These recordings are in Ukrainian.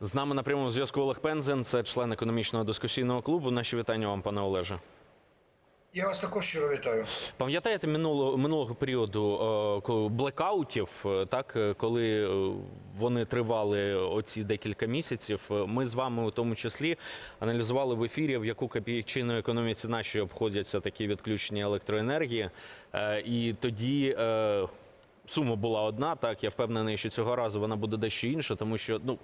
З нами на прямому зв'язку Олег Пензен, це член економічного дискусійного клубу. Наші вітання вам, пане Олеже. Я вас також щиро вітаю. Пам'ятаєте минулого минулого періоду е, коли блекаутів, е, так е, коли вони тривали оці декілька місяців? Ми з вами у тому числі аналізували в ефірі, в яку копійчину економіці наші обходяться такі відключення електроенергії, і тоді. Сума була одна, так я впевнений, що цього разу вона буде дещо інша, тому що ну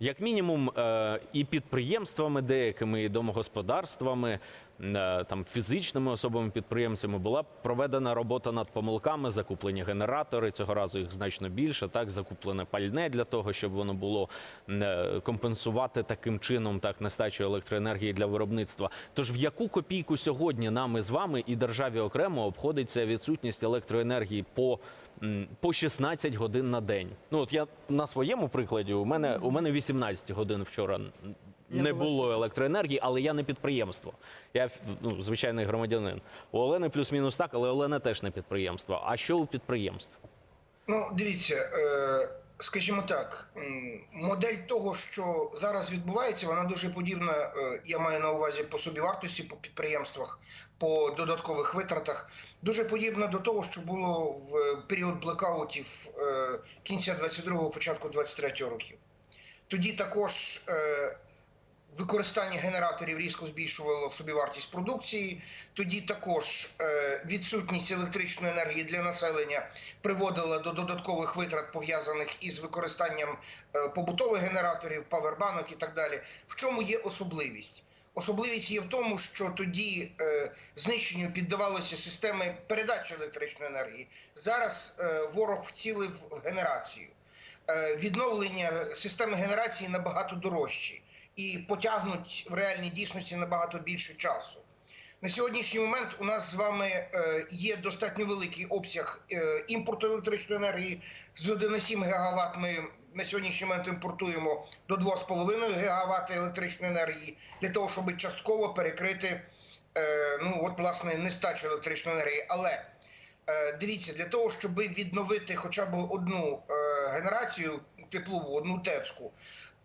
як мінімум е, і підприємствами, деякими і домогосподарствами, е, там фізичними особами підприємцями була проведена робота над помилками, закуплені генератори. Цього разу їх значно більше. Так закуплене пальне для того, щоб воно було е, компенсувати таким чином так нестачу електроенергії для виробництва. Тож в яку копійку сьогодні нами з вами і державі окремо обходиться відсутність електроенергії по по 16 годин на день. Ну от я на своєму прикладі, у мене у мене 18 годин вчора Не не було було електроенергії, але я не підприємство. Я ну, звичайний громадянин. У Олени плюс-мінус так, але Олена теж не підприємство. А що у підприємств? Ну, дивіться, е, скажімо так, модель того, що зараз відбувається, вона дуже подібна. е, Я маю на увазі по собівартості по підприємствах, по додаткових витратах. Дуже подібна до того, що було в період блекаутів е, кінця 22-го, початку 23-го років. Тоді також е, використання генераторів різко збільшувало собівартість продукції. Тоді також е, відсутність електричної енергії для населення приводила до додаткових витрат пов'язаних із використанням е, побутових генераторів, павербанок і так далі. В чому є особливість? Особливість є в тому, що тоді е, знищенню піддавалися системи передачі електричної енергії. Зараз е, ворог вцілив в генерацію. Е, відновлення системи генерації набагато дорожчі і потягнуть в реальній дійсності набагато більше часу. На сьогоднішній момент у нас з вами е, є достатньо великий обсяг е, імпорту електричної енергії. З 1,7 ГВт ми на сьогоднішній момент імпортуємо до 2,5 ГВт електричної енергії для того, щоб частково перекрити ну от власне нестачу електричної енергії. Але Дивіться, для того, щоб відновити хоча б одну е, генерацію теплову, одну тецьку.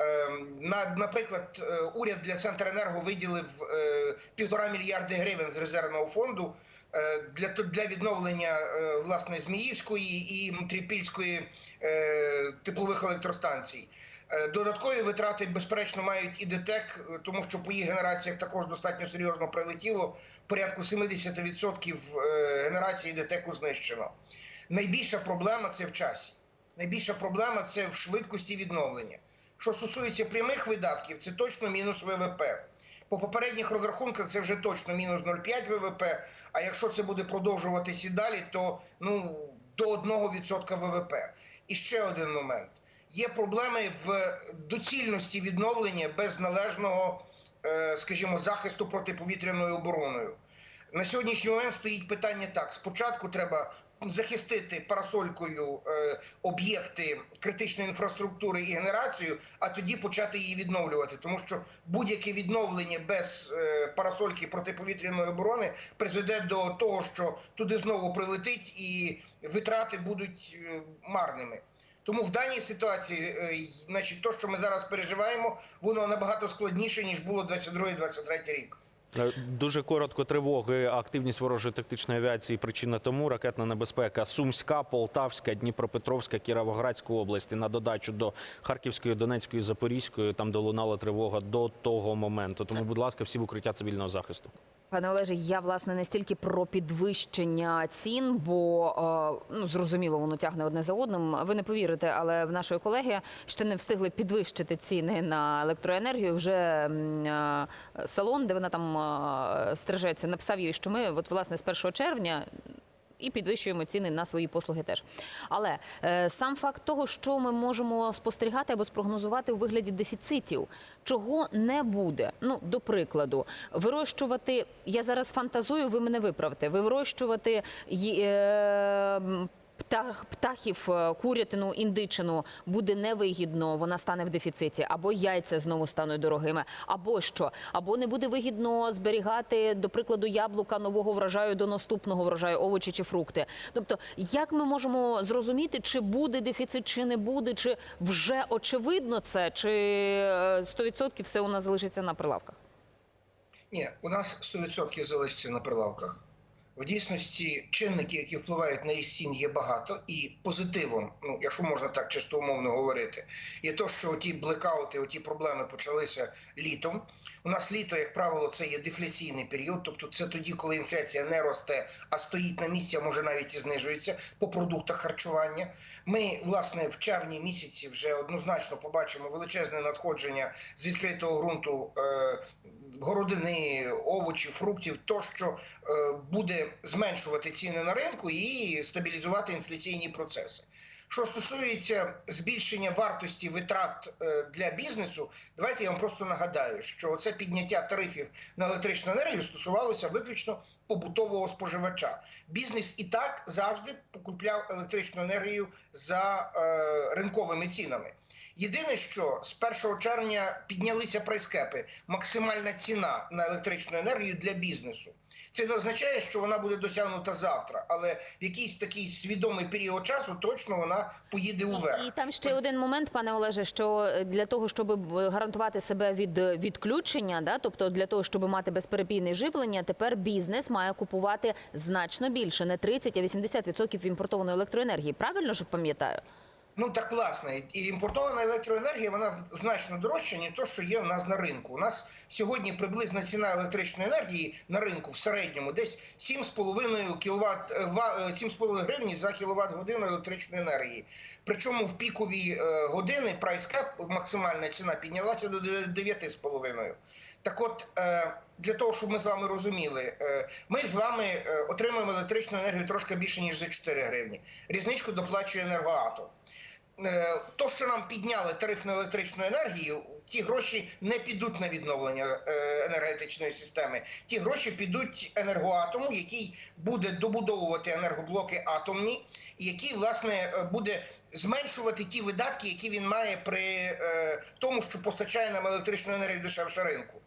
е, На, наприклад, е, уряд для Центренерго виділив е, півтора мільярди гривень з резервного фонду е, для, відновлення е, власне Зміївської і Трипільської е, теплових електростанцій. Е, Додаткові витрати, безперечно, мають і ДТЕК, е, тому що по їх генераціях також достатньо серйозно прилетіло. Порядку 70% е, генерації ДТЕКу знищено. Найбільша проблема це в часі. Найбільша проблема це в швидкості відновлення. Що стосується прямих видатків, це точно мінус ВВП. По попередніх розрахунках це вже точно мінус 0,5 ВВП. А якщо це буде продовжуватись і далі, то ну до 1% ВВП. І ще один момент: є проблеми в доцільності відновлення без належного, е, скажімо, захисту протиповітряною обороною. На сьогоднішній момент стоїть питання так: спочатку треба захистити парасолькою е, об'єкти критичної інфраструктури і генерацію, а тоді почати її відновлювати. Тому що будь-яке відновлення без е, парасольки протиповітряної оборони призведе до того, що туди знову прилетить і витрати будуть марними. Тому в даній ситуації, е, значить, то, що ми зараз переживаємо, воно набагато складніше ніж було 22-23 рік. Е, Дуже коротко тривоги, активність ворожої тактичної авіації. Причина тому ракетна небезпека Сумська, Полтавська, Дніпропетровська, Кіровоградська області. На додачу до Харківської, Донецької, Запорізької. Там долунала тривога до того моменту. Тому, будь ласка, всі в укриття цивільного захисту. Пане Олеже, я власне не стільки про підвищення цін, бо е, ну зрозуміло, воно тягне одне за одним. Ви не повірите, але в нашої колеги ще не встигли підвищити ціни на електроенергію. Вже е, салон, де вона там е, стрижеться, написав їй, що ми, от власне, з 1 червня. І підвищуємо ціни на свої послуги теж. Але е, сам факт того, що ми можемо спостерігати або спрогнозувати у вигляді дефіцитів, чого не буде. Ну, до прикладу, вирощувати. Я зараз фантазую, ви мене виправте. Ви вирощувати е, птахів, е, курятину, індичину буде невигідно, вона стане в дефіциті, або яйця знову стануть дорогими, або що, або не буде вигідно зберігати, до прикладу, яблука нового врожаю до наступного врожаю, овочі чи фрукти. Тобто, як ми можемо зрозуміти, чи буде дефіцит, чи не буде, чи вже очевидно це, чи е, 100% все у нас залишиться на прилавках? Ні, у нас 100% залишиться на прилавках. В дійсності чинники, які впливають на їх цін, є багато, і позитивом, ну якщо можна так чисто умовно говорити, є то, що ті блекаути, ті проблеми почалися літом. У нас літо, як правило, це є дефляційний період, тобто це тоді, коли інфляція не росте, а стоїть на місці, а може навіть і знижується по продуктах харчування. Ми, власне, в червні місяці вже однозначно побачимо величезне надходження з відкритого ґрунту е, городини, овочів, фруктів, то що е, буде зменшувати ціни на ринку і стабілізувати інфляційні процеси. Що стосується збільшення вартості витрат е, для бізнесу, давайте я вам просто нагадаю, що це підняття тарифів на електричну енергію стосувалося виключно побутового споживача. Бізнес і так завжди покупляв електричну енергію за е, ринковими цінами. Єдине, що з 1 червня піднялися прайскепи, максимальна ціна на електричну енергію для бізнесу. Це не означає, що вона буде досягнута завтра, але в якийсь такий свідомий період часу точно вона поїде уверх. І там ще один момент, пане Олеже, що е, для того, щоб е, гарантувати себе від е, відключення, да, тобто для того, щоб мати безперебійне живлення, тепер бізнес має купувати значно більше, не 30, а 80% імпортованої електроенергії. Правильно ж пам'ятаю? Ну так власне, і імпортована електроенергія вона значно дорожча, ніж то, що є у нас на ринку. У нас сьогодні приблизна ціна електричної енергії на ринку в середньому десь 7,5 кВт, 7,5 гривні за кіловат годину електричної енергії. Причому в пікові е, години прайскеп, максимальна ціна піднялася до 9,5. Так от, е, для того, щоб ми з вами розуміли, е, ми з вами е, отримуємо електричну енергію трошки більше, ніж за 4 гривні. Різничку доплачує енергоатом. Е, То, що нам підняли тариф на електричну енергію, ті гроші не підуть на відновлення е, енергетичної системи. Ті гроші підуть енергоатому, який буде добудовувати енергоблоки атомні, який власне е, буде зменшувати ті видатки, які він має при тому, що постачає нам електричну енергію дешевше ринку.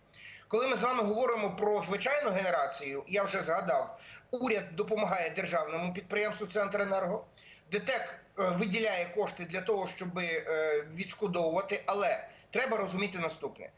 Коли ми з вами говоримо про звичайну генерацію, я вже згадав, уряд допомагає державному підприємству Центренерго. ДТЕК виділяє кошти для того, щоб е, відшкодовувати, але треба розуміти наступне.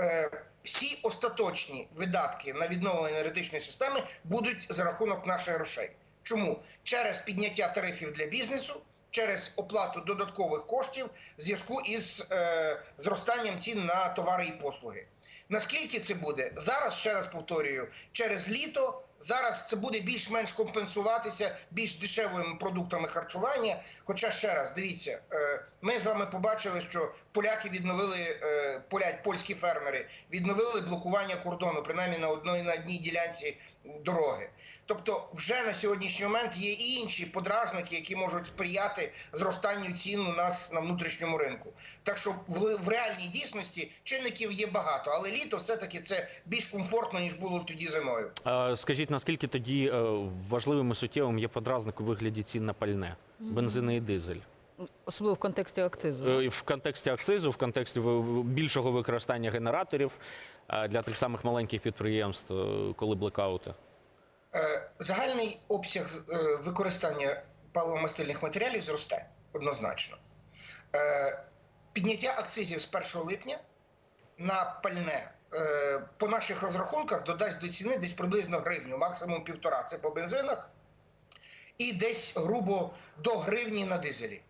Е, Всі остаточні видатки на відновлення енергетичної системи будуть за рахунок наших грошей. Чому? Через підняття тарифів для бізнесу, через оплату додаткових коштів в зв'язку із е, зростанням цін на товари і послуги. Наскільки це буде? Зараз ще раз повторюю, через літо зараз це буде більш-менш компенсуватися більш дешевими продуктами харчування. Хоча ще раз дивіться, е, ми з вами побачили, що поляки відновили е, поля, польські фермери відновили блокування кордону, принаймні на одній на одній ділянці дороги. Тобто, вже на сьогоднішній момент є і інші подразники, які можуть сприяти зростанню цін у нас на внутрішньому ринку. Так що в, в реальній дійсності чинників є багато, але літо все-таки це більш комфортно ніж було тоді зимою. Е, Скажіть, наскільки тоді е, важливим і суттєвим є подразник у вигляді цін на пальне, бензини і дизель? Особливо в контексті акцизу. Е, В контексті акцизу, в контексті більшого використання генераторів е, для тих самих маленьких підприємств, коли блекаути? Е, Загальний обсяг е, використання паливомастильних матеріалів зросте однозначно. Е, Підняття акцизів з 1 липня на пальне по наших розрахунках додасть до ціни десь приблизно гривню, максимум півтора. Це по бензинах, і десь грубо до гривні на дизелі.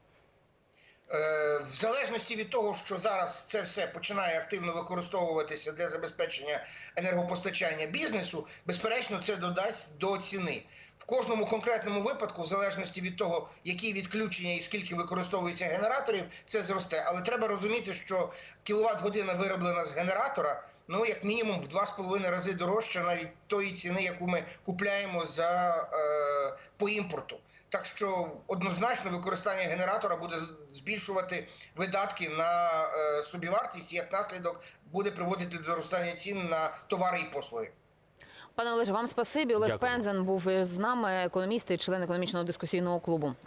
Е, В залежності від того, що зараз це все починає активно використовуватися для забезпечення енергопостачання бізнесу, безперечно, це додасть до ціни. В кожному конкретному випадку, в залежності від того, які відключення і скільки використовується генераторів, це зросте. Але треба розуміти, що кіловат година вироблена з генератора, ну як мінімум в 2,5 рази дорожче навіть тої ціни, яку ми купляємо за е, по імпорту. Так що однозначно використання генератора буде збільшувати видатки на е, собівартість, і як наслідок буде приводити до зростання цін на товари і послуги. Пане Олеже, вам спасибі. Олег Дякую. Пензен був з нами, економіст і член економічного дискусійного клубу.